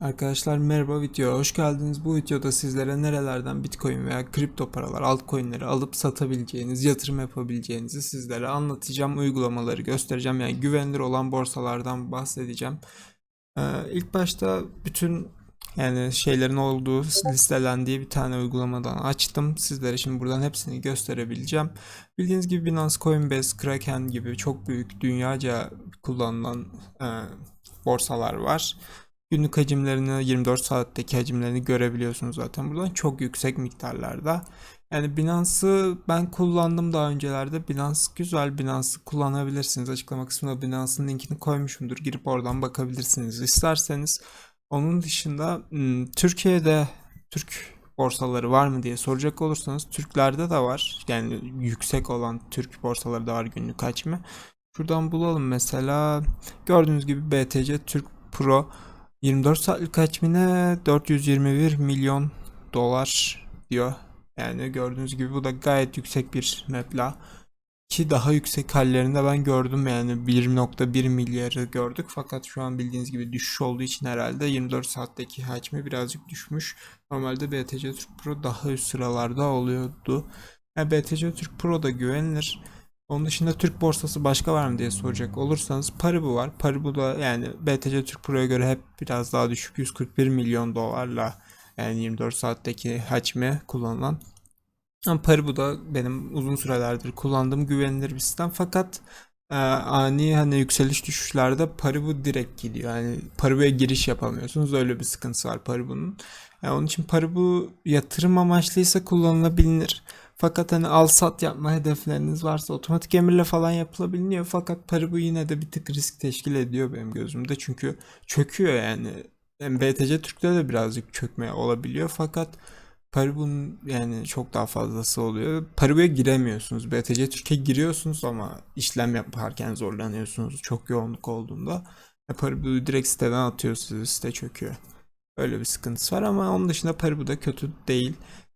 Arkadaşlar merhaba videoya hoş geldiniz. Bu videoda sizlere nerelerden Bitcoin veya kripto paralar, altcoin'leri alıp satabileceğiniz, yatırım yapabileceğinizi sizlere anlatacağım. Uygulamaları göstereceğim. Yani güvenilir olan borsalardan bahsedeceğim. Ee, ilk başta bütün yani şeylerin olduğu listelendiği bir tane uygulamadan açtım. Sizlere şimdi buradan hepsini gösterebileceğim. Bildiğiniz gibi Binance, Coinbase, Kraken gibi çok büyük dünyaca kullanılan e, borsalar var. Günlük hacimlerini 24 saatteki hacimlerini görebiliyorsunuz zaten buradan çok yüksek miktarlarda. Yani Binance'ı ben kullandım daha öncelerde. Binance güzel. Binance'ı kullanabilirsiniz. Açıklama kısmına Binance'ın linkini koymuşumdur. Girip oradan bakabilirsiniz isterseniz. Onun dışında hmm, Türkiye'de Türk borsaları var mı diye soracak olursanız Türklerde de var. Yani yüksek olan Türk borsaları da var günlük hacmi. Şuradan bulalım mesela. Gördüğünüz gibi BTC Türk Pro 24 saatlik hacmine 421 milyon dolar diyor. Yani gördüğünüz gibi bu da gayet yüksek bir meblağ. Ki daha yüksek hallerinde ben gördüm yani 1.1 milyarı gördük fakat şu an bildiğiniz gibi düşüş olduğu için herhalde 24 saatteki hacmi birazcık düşmüş. Normalde BTC Türk Pro daha üst sıralarda oluyordu. Yani BTC Türk Pro da güvenilir. Onun dışında Türk borsası başka var mı diye soracak olursanız Paribu var. Paribu da yani BTC Türk Pro'ya göre hep biraz daha düşük 141 milyon dolarla yani 24 saatteki hacmi kullanılan. Ama Paribu da benim uzun sürelerdir kullandığım güvenilir bir sistem. Fakat e, ani hani yükseliş düşüşlerde Paribu direkt gidiyor. Yani Paribu'ya giriş yapamıyorsunuz. Öyle bir sıkıntısı var Paribu'nun. Yani onun için Paribu yatırım amaçlıysa kullanılabilir. Fakat hani al sat yapma hedefleriniz varsa otomatik emirle falan yapılabiliyor. Fakat Paribu yine de bir tık risk teşkil ediyor benim gözümde. Çünkü çöküyor yani. BTC Türk'te de birazcık çökme olabiliyor. Fakat Paribu'nun yani çok daha fazlası oluyor. Paribu'ya giremiyorsunuz. BTC Türkiye giriyorsunuz ama işlem yaparken zorlanıyorsunuz. Çok yoğunluk olduğunda. E, Paribu'yu direkt siteden atıyor sizi. Site çöküyor. Öyle bir sıkıntısı var ama onun dışında Paribu da kötü değil.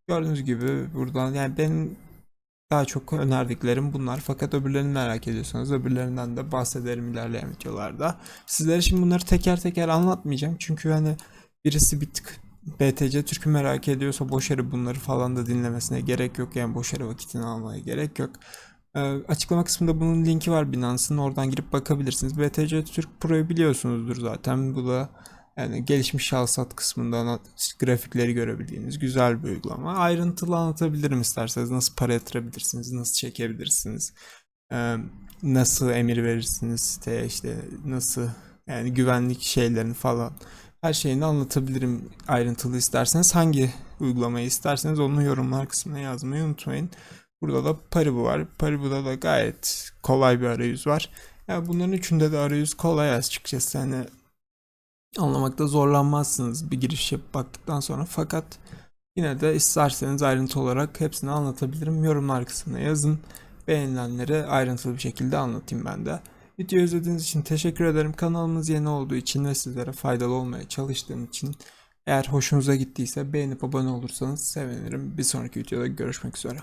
Gördüğünüz gibi buradan yani benim daha çok önerdiklerim bunlar. Fakat öbürlerini merak ediyorsanız öbürlerinden de bahsederim ilerleyen videolarda. Sizlere şimdi bunları teker teker anlatmayacağım. Çünkü hani birisi bir tık BTC Türk'ü merak ediyorsa boş yere bunları falan da dinlemesine gerek yok. Yani boş yere vakitini almaya gerek yok. Ee, açıklama kısmında bunun linki var Binance'ın. Oradan girip bakabilirsiniz. BTC Türk Pro'yu biliyorsunuzdur zaten. Bu da yani gelişmiş alsat kısmından grafikleri görebildiğiniz güzel bir uygulama. Ayrıntılı anlatabilirim isterseniz. Nasıl para yatırabilirsiniz, nasıl çekebilirsiniz, nasıl emir verirsiniz siteye işte nasıl yani güvenlik şeylerini falan her şeyini anlatabilirim ayrıntılı isterseniz. Hangi uygulamayı isterseniz onu yorumlar kısmına yazmayı unutmayın. Burada da Paribu var. Paribu'da da gayet kolay bir arayüz var. Yani bunların üçünde de arayüz kolay açıkçası. Hani anlamakta zorlanmazsınız bir giriş yapıp baktıktan sonra. Fakat yine de isterseniz ayrıntı olarak hepsini anlatabilirim. Yorumlar kısmına yazın. Beğenilenleri ayrıntılı bir şekilde anlatayım ben de. Videoyu izlediğiniz için teşekkür ederim. Kanalımız yeni olduğu için ve sizlere faydalı olmaya çalıştığım için eğer hoşunuza gittiyse beğenip abone olursanız sevinirim. Bir sonraki videoda görüşmek üzere.